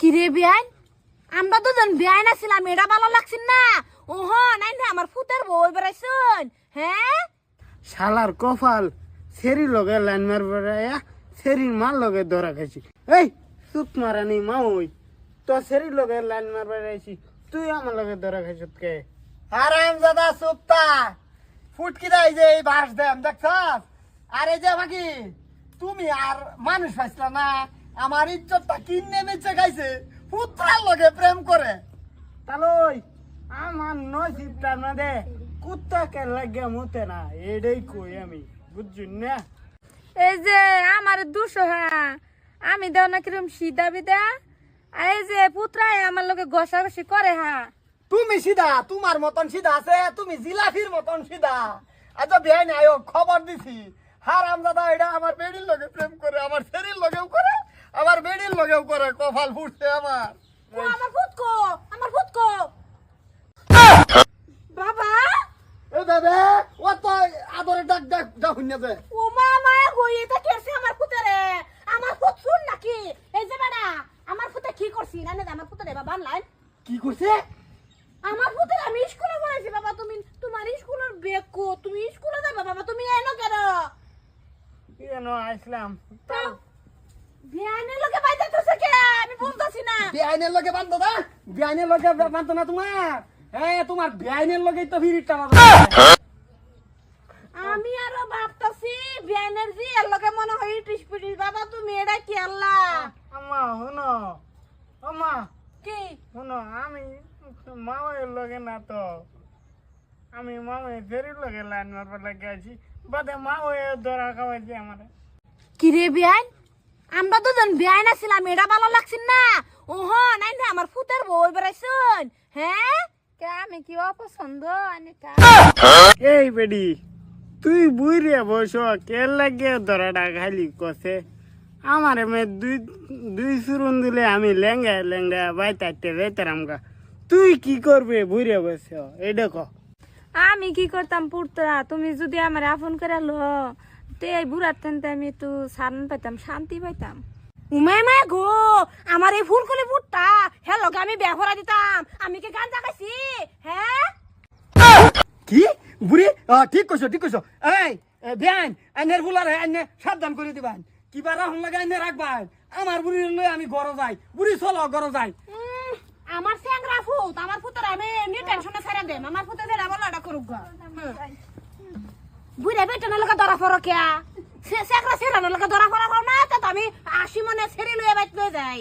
কিরে বিয়াইন আমরা। দুজন বিয়াইন আছিলাম এটা ভালো লাগছিল না। ওহ নাই না আমার ফুতের বই বেড়াইছুন হ্যাঁ? শালার কপাল সেরি লগে লাইন মারবার সেরির মার লগে ধরা খাইছি। এই চুপ মারানি মা ওই। তো সেরি লগে লাইন আইছি। তুই আমার লগে ধরা খাইছ কে? আরাম দাদা সুপ্তা ফুটকি দেয় যে এই বাস দেম দেখছস? আরে যে বাকি? তুমি আর মানুষ পাইছিল না। আমার ইজ্জতটা কিনে বেচে গাইছে। পুত্রার লগে প্রেম করে। তালই আমার নসিবটার মধ্যে কুত্তা কে লাগে মুতে না এটাই কই আমি বুঝছুন না? এই যে আমার দুশো হ্যাঁ আমি দেও না কিরম সিধা বিদা এই যে পুত্রায় আমার লোকে ঘষাঘষি করে হ্যাঁ তুমি সিধা তোমার মতন সিধা আছে তুমি জিলাফির মতন সিধা। আচ্ছা বিয়াই নাই খবর দিছি। হারাম দাদা এটা আমার বেডির লগে প্রেম করে আমার শরীর লগেও করে আমার বেডির লগেও করে কপাল ফুটছে আমার। আমার ফুটকো আমার বাবা! এ দাদা ও তো আদরে ডাক ডাক ডাক শুনে যে ও মা মায়া এটা আমার আমার শুন নাকি? এই যে বেটা আমার কি করছি? না না আমার বাবা অনলাইন কি করছে? আমার আমি স্কুলে পড়াইছি বাবা তুমি তোমার স্কুলের বেগ কো তুমি স্কুলে যাবে বাবা তুমি এনো কেন বিয়ানের বাইতে কে? আমি বলতাছি না। বিআইনের লগে বান্ধ না? বিআইনের লগে বান্ধ না তোমার? হ্যাঁ তোমার লগেই তো ভিড়টা আমি আরও ভাবতাছি বিয়ানের জি এর লোকে মনে হয় ইটিস পিটিস বাবা তুমি এটা কি আল্লাহ? আমা শুনো। আমা কি? শুনো আমি মামার লগে না তো। আমি লগে লাইন মারবার লাগে আছি। বাদে মা হয়ে ধরা খাওয়াইছে আমার। কি রে বিয়ান আমরা দুজন বিয়ান আছিলাম এটা ভালো লাগছিল না। ওহ নাই না আমার ফুতের বই বেড়াইছুন হ্যাঁ? কে আমি কি অপছন্দ? এই বেডি তুই বুঝরে বস কে লাগে ধরাটা খালি কষে আমার মে দুই দুই সুরুন দিলে আমি লেঙ্গা লেঙ্গা বাই তাইতে বেতারাম গা তুই কি করবে বুঝরে বস এই দেখো। আমি কি করতাম পুরতরা তুমি যদি আমার আপন করে লো তে এই বুড়ার তেনতে আমি একটু পাইতাম শান্তি পাইতাম। উমাই মায় গো আমার এই ফুলকলি ফুটটা হ্যালো আমি বিয়া ভরা দিতাম। আমি কি গান জাগাইছি হ্যাঁ? কি? বুড়ি? ঠিক কইছো ঠিক কইছো। এই বিআইন আইনের বুলার আইনে সাবধান করে দিবান কিবা লাগে আইনে রাখবান আমার বুড়ি লই আমি ঘর যাই। বুড়ি চলো ঘর যাই। আমার স্যাংরা ফুট আমার ফুটের আমি এমনি টেনশনে ছেড়ে দেম। আমার বলো এটা করুক গা। বুড়া বেটা না লগা ধরা ফরক কিয়া? সে স্যাংরা ছেড়ে না লগা ধরা ফরা না? তা আমি আশি মনে ছেড়ে লইয়া বাইত লয়ে যাই